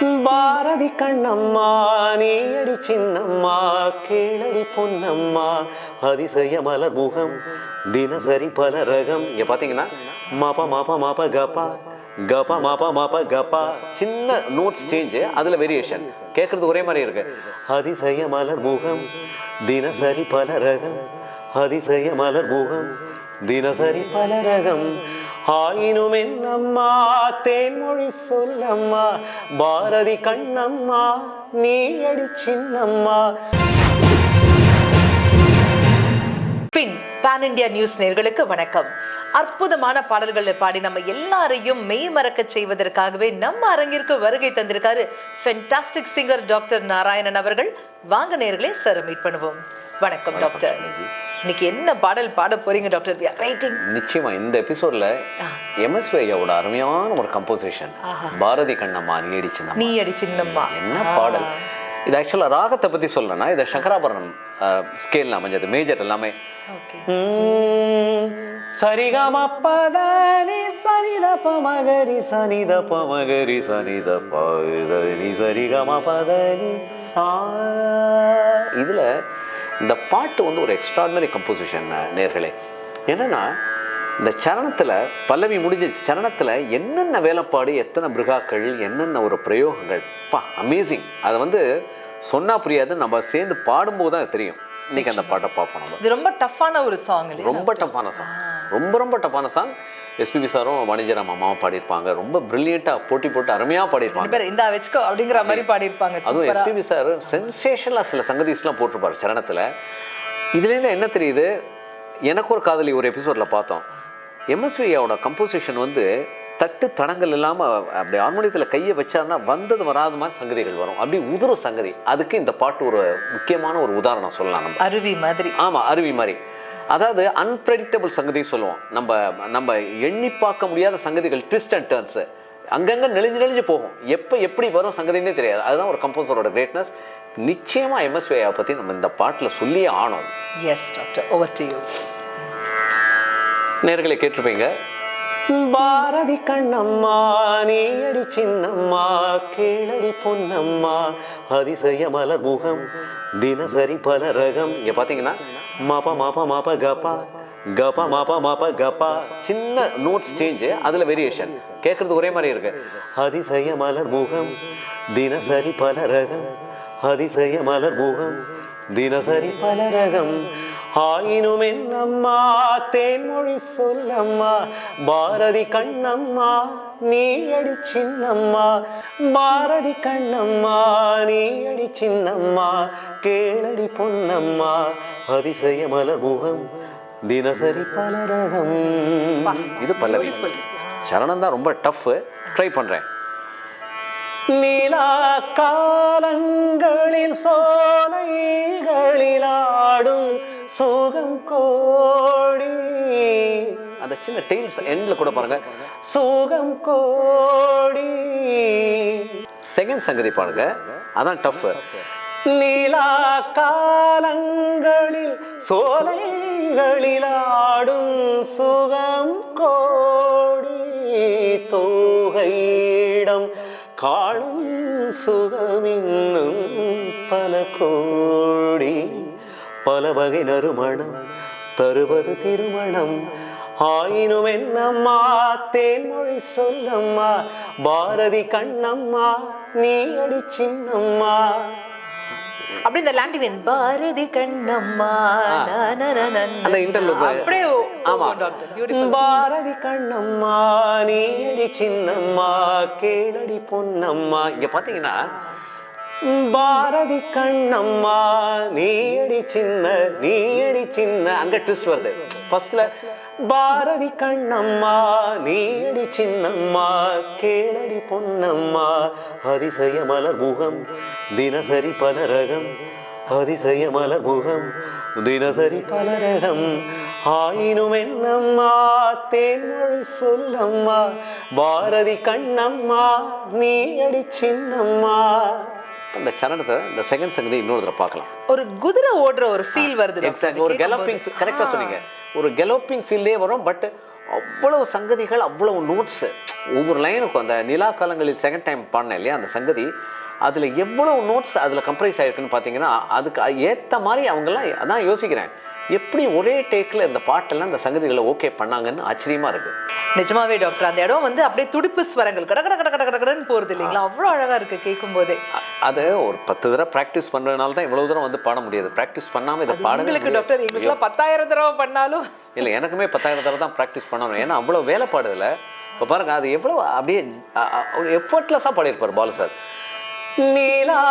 பாரதி கண்ணம்மா நீயடி சின்னம்மா கேளடி பொன்னம்மா அதிசய மலர் முகம் தினசரி பல ரகம். இங்க பாத்தீங்கன்னா மாப மாப மாப கப்பா கபா மாபா மாப்பா கபா சின்ன நோட்ஸ் சேஞ்ச் அதுல வேரியேஷன் கேட்கறது ஒரே மாதிரி இருக்கு. அதிசய மலர் முகம் தினசரி பல ரகம் அதிசய மலர் முகம் தினசரி பல ரகம் ஆயினும் என்னம்மா தேன்மொழி சொல்லம்மா பாரதி கண்ணம்மா நீ அடி சின்னம்மா. பின் பான் இந்தியா நியூஸ் நேர்களுக்கு வணக்கம். அற்புதமான பாடல்களை பாடி நம்ம எல்லாரையும் மெய் மறக்க செய்வதற்காகவே நம்ம அரங்கிற்கு வருகை தந்திருக்காரு ஃபென்டாஸ்டிக் சிங்கர் டாக்டர் நாராயணன் அவர்கள். வாங்க நேர்களே சார் மீட் பண்ணுவோம். வணக்கம் டாக்டர் இன்னைக்கு என்ன பாடல் பாட போறீங்க டாக்டர் வெயிட்டிங் நிச்சயமா இந்த எபிசோட்ல எம்எஸ் ஐயாவோட அருமையான ஒரு கம்போசிஷன் பாரதி கண்ணம்மா நீ அடி சின்னம்மா நீ அடி சின்னம்மா என்ன பாடல்? இது ஆக்சுவலாக ராகத்தை பத்தி சொல்லணும்னா இதை சங்கராபரணம் ஸ்கேல் அமைஞ்சது மேஜர் எல்லாமே. சரிகம பதனி சனித பமகரி சனித பமகரி சனித பதனி சரிகம பதனி சா இதுல இந்த பாட்டு வந்து ஒரு எக்ஸ்ட்ராடினரி கம்போசிஷன் நேர்களே. என்னன்னா இந்த சரணத்துல பல்லவி முடிஞ்ச சரணத்துல என்னென்ன வேலைப்பாடு எத்தனை பிருகாக்கள் என்னென்ன ஒரு பிரயோகங்கள். பா அமேசிங் அதை வந்து சொன்னா புரியாது. நம்ம சேர்ந்து பாடும்போது தான் தெரியும். இன்னைக்கு அந்த பாட்டை பார்ப்போம் நம்ம. இது ரொம்ப டஃப்பான ஒரு சாங் ரொம்ப டஃப்பான சாங் ரொம்ப ரொம்ப டஃப்பான சாங் எஸ்பிபி சாரும் வாணிஜராம் அம்மாவும் பாடியிருப்பாங்க. ரொம்ப பிரில்லியண்ட்டாக போட்டி போட்டு அருமையாக பாடியிருப்பாங்க. இந்த வச்சுக்கோ அப்படிங்கிற மாதிரி பாடியிருப்பாங்க. அதுவும் எஸ்பிபி சார் சென்சேஷனலாக சில சங்கதிஸ்லாம் போட்டிருப்பாரு சரணத்தில். இதுலேருந்து என்ன தெரியுது? எனக்கு ஒரு காதலி ஒரு எபிசோடில் பார்த்தோம். எம்எஸ்வியோட கம்போசிஷன் வந்து தட்டு தடங்கள் இல்லாமல் அப்படி ஹார்மோனியத்தில் கையை வச்சாருன்னா வந்தது வராத மாதிரி சங்கதிகள் வரும். அப்படி உதிரும் சங்கதி. அதுக்கு இந்த பாட்டு ஒரு முக்கியமான ஒரு உதாரணம் சொல்லலாம் நம்ம. அருவி மாதிரி. ஆமாம் அருவி மாதிரி. அதாவது அன்பிரடிக்டபிள் சங்கதி சொல்லுவோம். நம்ம நம்ம எண்ணி பார்க்க முடியாத சங்கதிகள் ட்விஸ்ட் அண்ட் டர்ன்ஸு அங்கங்கே நெளிஞ்சு நெளிஞ்சு போகும். எப்போ எப்படி வரும் சங்கதினே தெரியாது. அதுதான் ஒரு கம்போசரோட கிரேட்னஸ் நிச்சயமாக எம்எஸ்விஐ பற்றி நம்ம இந்த பாட்டில் சொல்லியே ஆனோம் yes doctor over to you நேர்களை கேட்டிருப்பீங்க. பாரதி கண்ணம்மா நீ அடி சின்னம்மா கேளடி பொன்னம்மா அதிசய மலர் முகம் தினசரி பல ரகம். இங்க பாத்தீங்கன்னா மாப்பா மாபா மாப கப்பா கபா மாப்பா மாபா கபா சின்ன நோட்ஸ் சேஞ்ச் அதுல வேரியேஷன் கேட்கறது ஒரே மாதிரி இருக்கு. அதிசய மலர் முகம் தினசரி பல ரகம் அதிசய மலர் முகம் தினசரி பல ரகம் ஆயினும் என்னம்மா தேன்மொழி சொல்லம்மா பாரதி கண்ணம்மா நீ அடி சின்னம்மா பாரதி கண்ணம்மா நீ அடி சின்னம்மா கேளடி பொன்னம்மா அதிசய மலர் முகம் தினசரி பலரகம். இது பல்லவி. சரணம் தான் ரொம்ப டஃப் ட்ரை பண்றேன். நிலா காலங்களில் சோலைகளிலாடும் சோகம் கோடி. அந்த சின்ன டெய்ல்ஸ் எண்ட்ல கூட பாருங்க. சோகம் கோடி. செகண்ட் சங்கதி பாருங்க. அதான் டஃப் நிலா காலங்களில் சோலைகளிலாடும் சுகம் கோடி. தோகையிடம் காணும் சுகமின்னும் பல கோடி பல வகை நறுமணம் தருவது திருமணம். ஆயினும் என்னம்மா தேன்மொழி சொல்லம்மா பாரதி கண்ணம்மா நீ அடி சின்னம்மா. அப்படி இந்த லாண்டின் பாரதி கண்ணம்மா. அந்த interlude. அப்படியே ஆமா. பாரதி கண்ணம்மா நீ அடி சின்னம்மா கேளடி பொன்னம்மா. இங்க பாத்தீங்கன்னா பாரதி கண்ணம்மா நீ அடி சின்ன நீ அடி சின்ன அங்க ட்விஸ்ட் வருது. ஃபர்ஸ்ட்ல பாரதி கண்ணம்மா நீ அடி சின்னம்மா கேளடி பொன்னம்மா அதிசய மலர் முகம் தினசரி பல ரகம் அதிசய மலர் முகம் தினசரி பல ரகம் ஆயினும் என்னம்மா தேன்மொழி சொல்லம்மா பாரதி கண்ணம்மா நீ அடி சின்னம்மா. அந்த சரணத்தை இந்த செகண்ட் சங்கதி இன்னொரு தடவை பார்க்கலாம். ஒரு குதிரை ஓடுற ஒரு ஃபீல் வருது. எக்ஸாக்ட் ஒரு கெலப்பிங் கரெக்டாக சொன்னீங்க. ஒரு கெலோப்பிங் ஃபீல்டே வரும் பட் அவ்வளவு சங்கதிகள் அவ்வளவு நோட்ஸு ஒவ்வொரு லைனுக்கும் அந்த நிலா காலங்களில் செகண்ட் டைம் பாடினேன் இல்லையா அந்த சங்கதி அதில் எவ்வளோ நோட்ஸ் அதில் கம்ப்ரைஸ் ஆகிருக்குன்னு பார்த்தீங்கன்னா அதுக்கு ஏற்ற மாதிரி அவங்கெல்லாம் அதான் யோசிக்கிறேன். எப்படி ஒரே டேக்கில் இந்த பாட்டெல்லாம் இந்த சங்கதிகளை ஓகே பண்ணாங்கன்னு ஆச்சரியமாக இருக்குது நிஜமாவே டாக்டர் அந்த இடம் வந்து அப்படியே துடிப்பு ஸ்வரங்கள் கட கட கட கட கட கடன்னு போறது இல்லைங்களா? அவ்வளோ அழகா இருக்கு கேட்கும் போதே அது ஒரு பத்து தடவை ப்ராக்டிஸ் பண்ணுறதுனால தான் இவ்வளோ தூரம் வந்து பாட முடியாது. ப்ராக்டிஸ் பண்ணாமல் இதை உங்களுக்கு முடியாது. டாக்டர் எங்களுக்குலாம் பத்தாயிரம் தடவை பண்ணாலும். இல்லை எனக்குமே பத்தாயிரம் தடவை தான் ப்ராக்டிஸ் பண்ணணும். ஏன்னா அவ்வளோ வேலைப்பாடுதில்ல இப்போ பாருங்க அது எவ்வளோ அப்படியே எஃபர்ட்லெஸ்ஸாக பாடியிருப்பார் பாலு சார். நீலா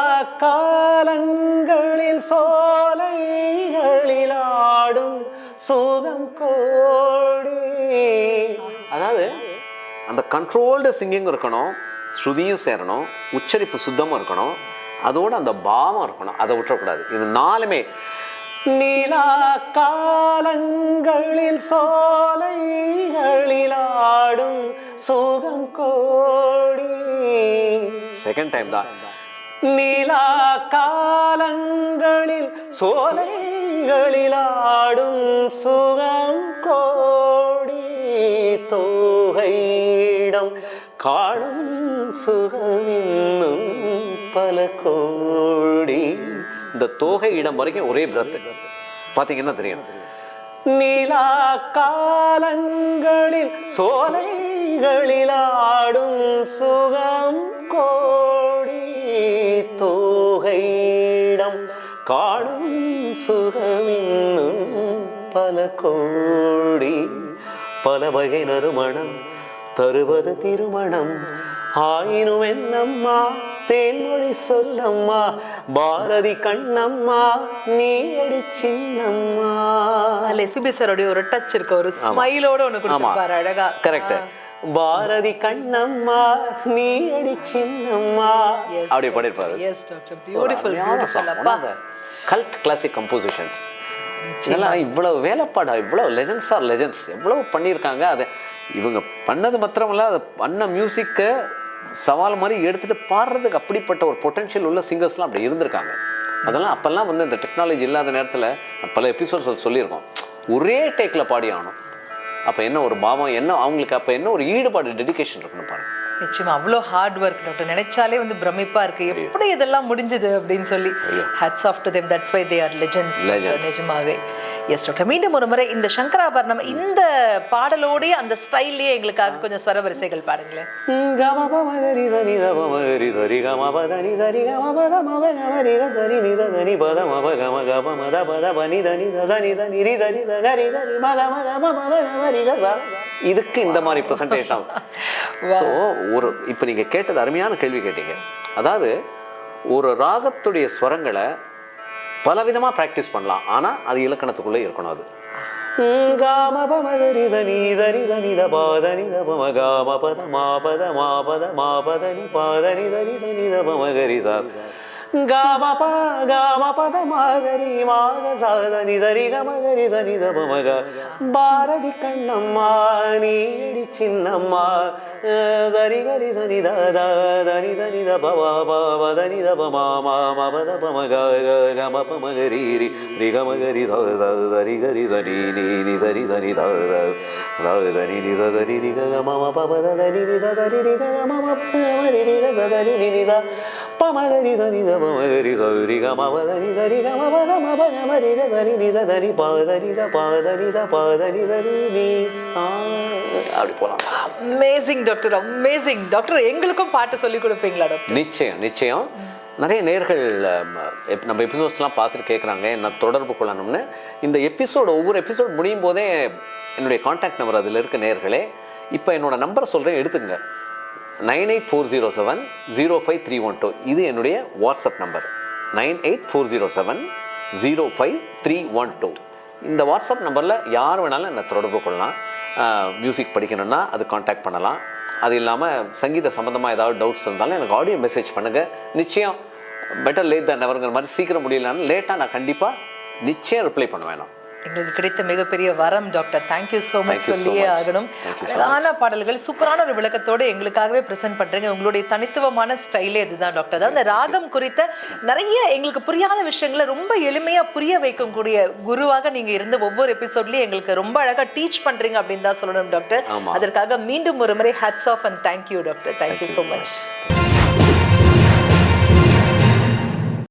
காலங்களில் சோலைகளில் ஆடும் சுகம் கோடி. அதாவது அந்த கண்ட்ரோல்டு சிங்கிங் இருக்கணும் ஸ்ருதியும் சேரணும் உச்சரிப்பு சுத்தமாக இருக்கணும் அதோட அந்த பாவம் இருக்கணும் அதை விட்டுறக்கூடாது. இது நாலுமே. நீலா காலங்களில் சோலைகளில் ஆடும் சுகம் கோடி. செகண்ட் டைம் தான். நிலா காலங்களில் சோலைகளில் ஆடும் சுகம் கோடி தோகையிடம் காணும் சுகமின்னும் பல கோடி. இந்த தோகை இடம் வரைக்கும் ஒரே பிரத்து பார்த்தீங்கன்னா தெரியும். நிலா காலங்களில் சோலைகளில் ஆடும் சுகம் கோ தோகையிடம் காணும் சுகமின்னும் பல கோடி பல வகை நறுமணம் தருவது திருமணம். ஆயினும் என்னம்மா? தேன்மொழி சொல்லம்மா? பாரதி கண்ணம்மா? நீ அடி சின்னம்மா? எஸ்பிபி சாரோடைய ஒரு டச் இருக்கு. ஒரு ஸ்மைலோட ஒண்ணு கொடுத்துருப்பாரு அழகா. கரெக்ட் பாரதி கண்ணம்மா நீ அடி சின்னம்மா அப்படி பாடியிருப்பாரு. எஸ் டாக்டர் பியூட்டிஃபுல் பியூட்டிஃபுல் அப்பா. கல்ட் கிளாசிக் கம்போசிஷன்ஸ் இதெல்லாம் இவ்வளவு வேலைப்பாடா இவ்வளோ லெஜண்ட்ஸ் ஆர் லெஜண்ட்ஸ் எவ்வளவு பண்ணியிருக்காங்க அதை இவங்க பண்ணது மாத்திரமல்ல அதை பண்ண மியூசிக்கை சவால் மாதிரி எடுத்துட்டு பாடுறதுக்கு அப்படிப்பட்ட ஒரு பொட்டன்ஷியல் உள்ள சிங்கர்ஸ்லாம் அப்படி இருந்திருக்காங்க. அதெல்லாம் அப்போல்லாம் வந்து இந்த டெக்னாலஜி இல்லாத நேரத்தில் பல எபிசோட்ஸ் சொல்லியிருக்கோம். ஒரே டேக்கில் பாடி ஆகணும். அப்போ என்ன ஒரு பாவம் என்ன அவங்களுக்கு அப்போ என்ன ஒரு ஈடுபாடு டெடிகேஷன் இருக்குன்னு பாருங்க. நிச்சயமா அவ்வளோ ஹார்ட் ஒர்க் டாக்டர் நினைச்சாலே வந்து பிரமிப்பா இருக்கு. எப்படி இதெல்லாம் முடிஞ்சது அப்படின்னு சொல்லி hats off to them that's why they are legends. நிஜமாவே. எஸ் டாக்டர் மீண்டும் ஒரு முறை இந்த சங்கராபரணம் இந்த பாடலோடயே அந்த ஸ்டைல்லயே எங்களுக்காக கொஞ்சம் ஸ்வர வரிசைகள் ச இதுக்கு இந்த மாதிரி ப்ரெசன்டேஷன் ஸோ ஒரு இப்போ நீங்கள் கேட்டது அருமையான கேள்வி கேட்டீங்க. அதாவது ஒரு ராகத்துடைய ஸ்வரங்களை பலவிதமாக ப்ராக்டிஸ் பண்ணலாம். ஆனால் அது இலக்கணத்துக்குள்ளே இருக்கணும் அது. காம பம கரி சனி சரி சனி த பாத நி த பம காம பத மா பத மா பத மா பத நி பாத நி சரி சனி த பம கரி ச காம ப காம பத மா கரி மா சரி கம கரி சனி த பம பாரதி கண்ணம்மா நீ சின்னம்மா அஹ் சரி கரி சனி த த த நி சனி த ப வ ப வ த நி த ப மா மா ம ப த ப ம க க க ம ப ம கரி ரி ரி க ம கரி ச ச சரி கரி சனி நி நி சரி சனி த த த த நி நி ச சரி ரி க க ம ம ப ப த த நி நி ச சரி ரி க க ம ம ப ம ரி ரி க ச சரி நி நி ச ப ம கரி ச நி த ப ம கரி ச ரி க ம ப த நி ச ரி க ம ப த ம ப க அமேசிங் டாக்டர் அமேசிங் டாக்டர் எங்களுக்கும் பாட்டு சொல்லி கொடுப்பீங்களா டாக்டர் நிச்சயம் நிச்சயம். நிறைய நேர்கள் நம்ம எபிசோட்ஸ்லாம் பார்த்துட்டு கேட்குறாங்க என்ன தொடர்பு கொள்ளணும்னு. இந்த எபிசோடு ஒவ்வொரு எபிசோட் முடியும் போதே என்னுடைய காண்டாக்ட் நம்பர் அதில் இருக்க நேர்களே. இப்போ என்னோட நம்பரை சொல்கிறேன் எடுத்துங்க nine eight four zero seven zero five three one two. இது என்னுடைய WhatsApp number nine eight four zero seven zero five three one two. இந்த வாட்ஸ்அப் நம்பரில் யார் வேணாலும் என்னை தொடர்பு கொள்ளலாம். மியூசிக் படிக்கணும்னா அது காண்டாக்ட் பண்ணலாம். அது இல்லாமல் சங்கீத சம்மந்தமாக ஏதாவது டவுட்ஸ் இருந்தாலும் எனக்கு ஆடியோ மெசேஜ் பண்ணுங்கள் நிச்சயம் பெட்டர் லேட் தான் நெவருங்கிற மாதிரி சீக்கிரம் முடியலன்னு லேட்டாக நான் கண்டிப்பாக நிச்சயம் ரிப்ளை பண்ணுவேன் நான். எங்களுக்கு கிடைத்த மிகப்பெரிய வரம் doctor. Thank you so much Thank you so சொல்லியே. ஆகணும். அழகான பாடல்கள் சூப்பரான ஒரு விளக்கத்தோடு எங்களுக்காகவே ப்ரெசென்ட் பண்றீங்க. உங்களுடைய தனித்துவமான ஸ்டைலே இதுதான் டாக்டர். அதாவது ராகம் குறித்த நிறைய எங்களுக்கு புரியாத விஷயங்களை ரொம்ப எளிமையா புரிய வைக்கக்கூடிய குருவாக நீங்க இருந்து ஒவ்வொரு எபிசோட்லயும் எங்களுக்கு ரொம்ப அழகா டீச் பண்றீங்க அப்படின்னு தான் சொல்லணும் டாக்டர். அதற்காக மீண்டும் ஒரு முறை hats off and thank you doctor. Thank you so much